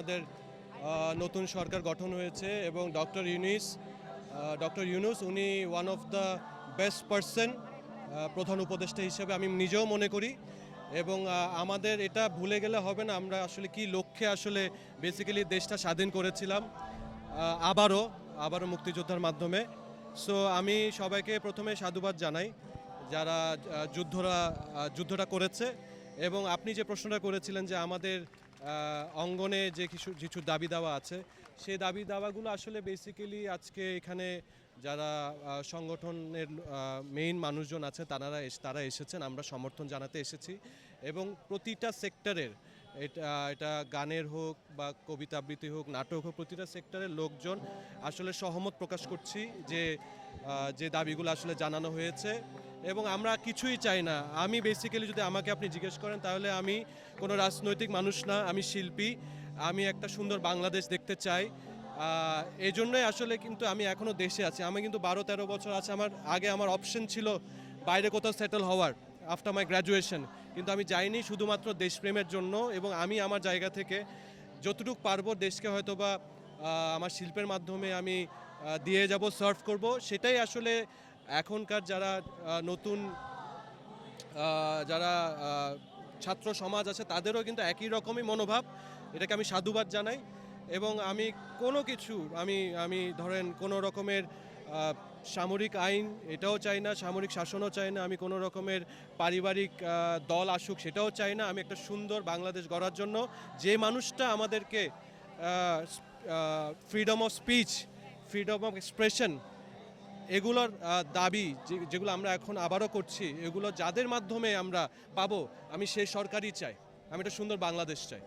আমাদের নতুন সরকার গঠন হয়েছে এবং ডক্টর ইউনিস ডক্টর ইউনুস উনি one of the best person প্রধান উপদেষ্টা হিসেবে আমি নিজেও মনে করি এবং আমাদের এটা ভুলে গেলে হবে না আমরা আসলে কি লক্ষ্যে আসলে বেসিক্যালি দেশটা স্বাধীন করেছিলাম আবারও আবারও মুক্তিযোদ্ধার মাধ্যমে। সো আমি সবাইকে প্রথমে সাধুবাদ জানাই যারা যুদ্ধরা যুদ্ধটা করেছে এবং আপনি যে প্রশ্নটা করেছিলেন যে আমাদের অঙ্গনে যে কিছু কিছু দাবি দাওয়া আছে, সেই দাবি দাওয়াগুলো আসলে বেসিক্যালি আজকে এখানে যারা সংগঠনের মেইন মানুষজন আছে তারা তারা এসেছেন, আমরা সমর্থন জানাতে এসেছি এবং প্রতিটা সেক্টরের এটা এটা গানের হোক বা কবিতা আবৃত্তি হোক, নাটক হোক, প্রতিটা সেক্টরের লোকজন আসলে সহমত প্রকাশ করছি যে যে দাবিগুলো আসলে জানানো হয়েছে। এবং আমরা কিছুই চাই না। আমি বেসিক্যালি যদি আমাকে আপনি জিজ্ঞেস করেন, তাহলে আমি কোনো রাজনৈতিক মানুষ না, আমি শিল্পী। আমি একটা সুন্দর বাংলাদেশ দেখতে চাই। এই জন্যই আসলে কিন্তু আমি এখনও দেশে আছি। আমি কিন্তু বারো তেরো বছর আছে। আমার আগে আমার অপশন ছিল বাইরে কোথাও সেটেল হওয়ার আফটার মাই গ্র্যাজুয়েশন কিন্তু আমি যাইনি শুধুমাত্র দেশপ্রেমের জন্য এবং আমি আমার জায়গা থেকে যতটুকু পারব দেশকে হয়তো বা আমার শিল্পের মাধ্যমে আমি দিয়ে যাব সার্ভ করব। সেটাই আসলে এখনকার যারা নতুন যারা ছাত্র সমাজ আছে, তাদেরও কিন্তু একই রকমই মনোভাব। এটাকে আমি সাধুবাদ জানাই এবং আমি কোনো কিছু, আমি আমি ধরেন কোনো রকমের সামরিক আইন এটাও চাই না, সামরিক শাসনও চাই না, আমি কোনো রকমের পারিবারিক দল আসুক সেটাও চাই না, আমি একটা সুন্দর বাংলাদেশ গড়ার জন্য যে মানুষটা আমাদেরকে freedom of speech freedom of expression এগুলোর দাবি যেগুলো আমরা এখন আবারও করছি, এগুলো যাদের মাধ্যমে আমরা পাবো, আমি সেই সরকারই চাই। আমি একটা সুন্দর বাংলাদেশ চাই।